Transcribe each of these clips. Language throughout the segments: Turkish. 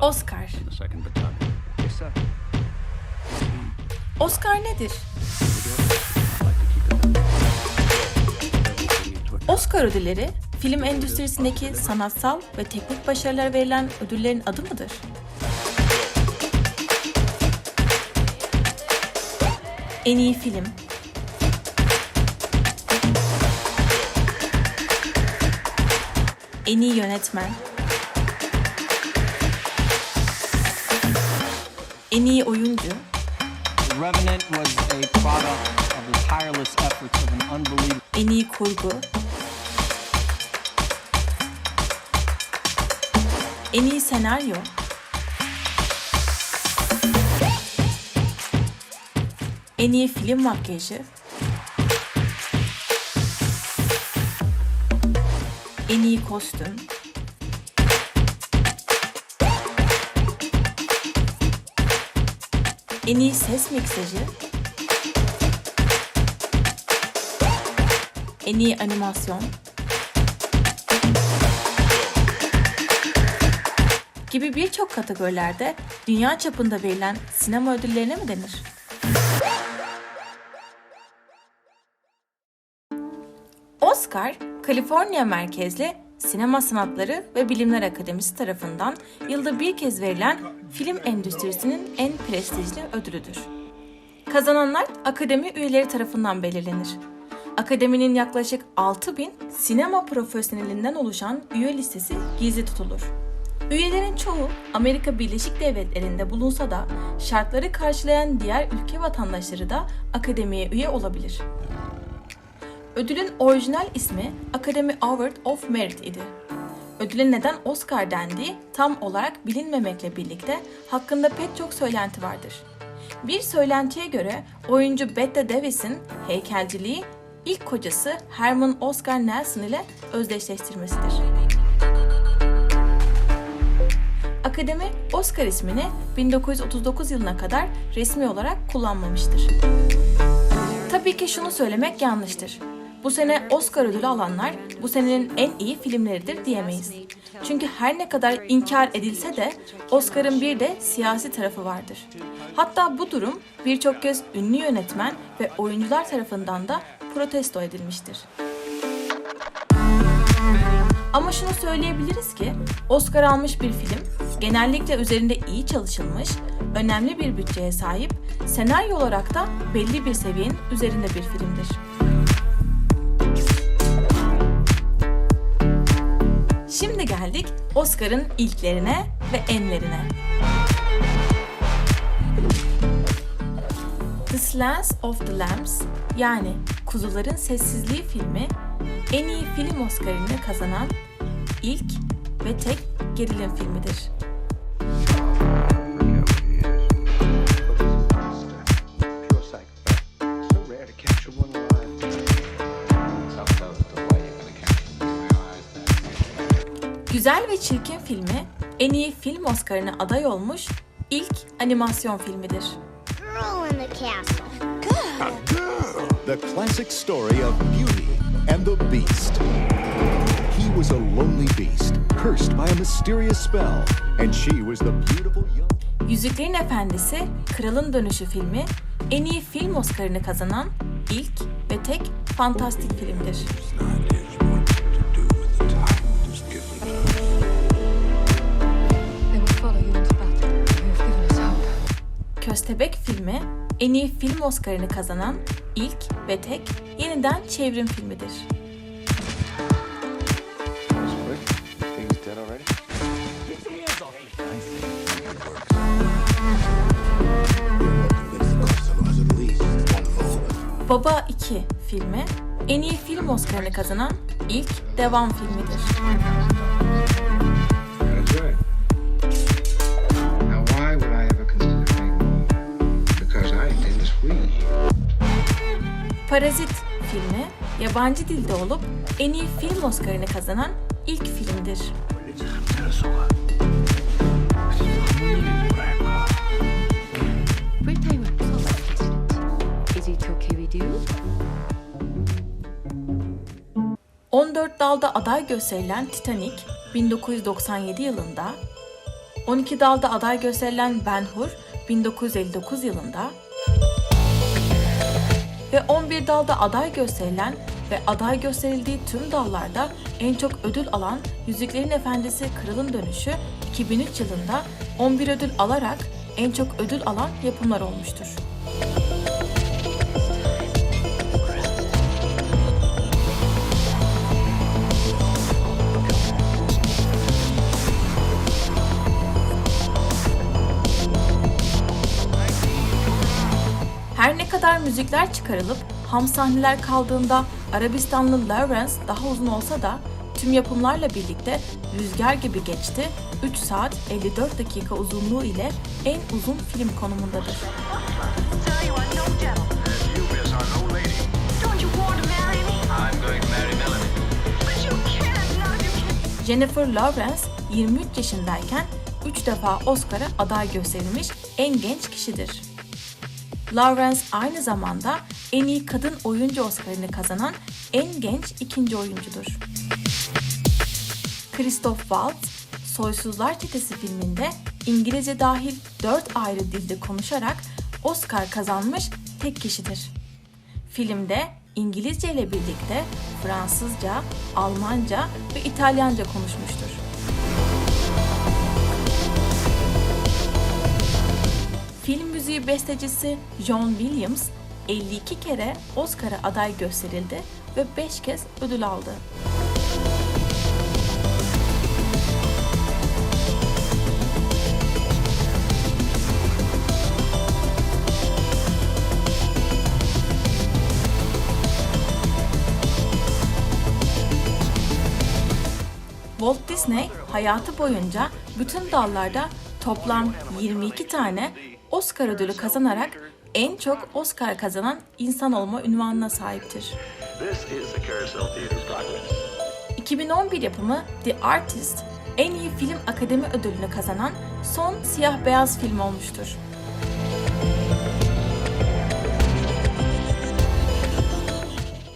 Oscar. sir. Oscar nedir? Oscar ödülleri, film endüstrisindeki sanatsal ve teknik başarılara verilen ödüllerin adı mıdır? En iyi film, en iyi yönetmen, en iyi oyuncu, Revenant was a product of the tireless efforts of an unbelievable en iyi kurgu, en iyi senaryo, en iyi film makyajı, en iyi kostüm, en iyi ses miksajı, en iyi animasyon gibi birçok kategorilerde dünya çapında verilen sinema ödüllerine mi denir? Oscar, Kaliforniya merkezli Sinema Sanatları ve Bilimler Akademisi tarafından yılda bir kez verilen film endüstrisinin en prestijli ödülüdür. Kazananlar akademi üyeleri tarafından belirlenir. Akademinin yaklaşık 6000 sinema profesyonelinden oluşan üye listesi gizli tutulur. Üyelerin çoğu Amerika Birleşik Devletleri'nde bulunsa da şartları karşılayan diğer ülke vatandaşları da akademiye üye olabilir. Ödülün orijinal ismi Academy Award of Merit idi. Ödüle neden Oscar dendiği tam olarak bilinmemekle birlikte hakkında pek çok söylenti vardır. Bir söylentiye göre oyuncu Bette Davis'in heykelciliği ilk kocası Herman Oscar Nelson ile özdeşleştirmesidir. Akademi Oscar ismini 1939 yılına kadar resmi olarak kullanmamıştır. Tabii ki şunu söylemek yanlıştır. Bu sene Oscar ödülü alanlar bu senenin en iyi filmleridir diyemeyiz. Çünkü her ne kadar inkar edilse de Oscar'ın bir de siyasi tarafı vardır. Hatta bu durum birçok kez ünlü yönetmen ve oyuncular tarafından da protesto edilmiştir. Ama şunu söyleyebiliriz ki Oscar almış bir film genellikle üzerinde iyi çalışılmış, önemli bir bütçeye sahip, senaryo olarak da belli bir seviyenin üzerinde bir filmdir. Şimdi geldik Oscar'ın ilklerine ve enlerine. The Silence of the Lambs yani Kuzuların Sessizliği filmi en iyi film Oscar'ını kazanan ilk ve tek gerilim filmidir. Güzel ve Çirkin filmi en iyi film Oscar'ına aday olmuş ilk animasyon filmidir. girl in the castle. The classic story of Beauty and the Beast. He was a lonely beast, cursed by a mysterious spell, and she was the beautiful young. Yüzüklerin Efendisi Kralın Dönüşü filmi en iyi film Oscar'ını kazanan ilk ve tek fantastik filmdir. Hope. Köstebek filmi en iyi film Oscar'ını kazanan ilk ve tek yeniden çevrim filmidir. Baba 2 filmi en iyi film Oscar'ını kazanan ilk devam filmidir. Parazit filmi yabancı dilde olup en iyi film Oscar'ını kazanan ilk filmdir. We're paying with President. Is it okay with you? 14 dalda aday gösterilen Titanic 1997 yılında 12 dalda aday gösterilen Ben Hur 1959 yılında ve 11 dalda aday gösterilen ve aday gösterildiği tüm dallarda en çok ödül alan Yüzüklerin Efendisi Kralın Dönüşü 2003 yılında 11 ödül alarak en çok ödül alan yapımlar olmuştur. Kadar müzikler çıkarılıp ham sahneler kaldığında Arabistanlı Lawrence daha uzun olsa da tüm yapımlarla birlikte rüzgar gibi geçti 3 saat 54 dakika uzunluğu ile en uzun film konumundadır. Jennifer Lawrence 23 yaşındayken 3 defa Oscar'a aday gösterilmiş en genç kişidir. Lawrence aynı zamanda en iyi kadın oyuncu Oscar'ını kazanan en genç ikinci oyuncudur. Christoph Waltz, Soysuzlar Çetesi filminde İngilizce dahil 4 ayrı dilde konuşarak Oscar kazanmış tek kişidir. Filmde İngilizce ile birlikte Fransızca, Almanca ve İtalyanca konuşmuştur. Müziği bestecisi John Williams 52 kere Oscar'a aday gösterildi ve 5 kez ödül aldı. Walt Disney hayatı boyunca bütün dallarda toplam 22 tane Oscar ödülü kazanarak en çok Oscar kazanan insan olma ünvanına sahiptir. This is the Carousel Theater's progress. 2011 yapımı The Artist en iyi film akademi ödülünü kazanan son siyah beyaz film olmuştur.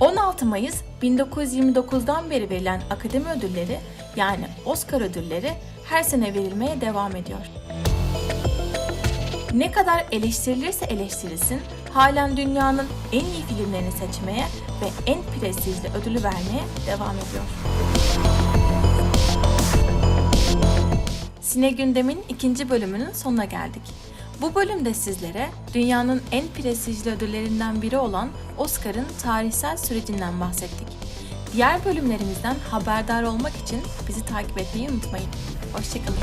...16 Mayıs 1929'dan beri verilen akademi ödülleri yani Oscar ödülleri her sene verilmeye devam ediyor. Ne kadar eleştirilirse eleştirilsin, halen dünyanın en iyi filmlerini seçmeye ve en prestijli ödülü vermeye devam ediyor. Sine Gündem'in ikinci bölümünün sonuna geldik. Bu bölümde sizlere dünyanın en prestijli ödüllerinden biri olan Oscar'ın tarihsel sürecinden bahsettik. Diğer bölümlerimizden haberdar olmak için bizi takip etmeyi unutmayın. Hoşçakalın.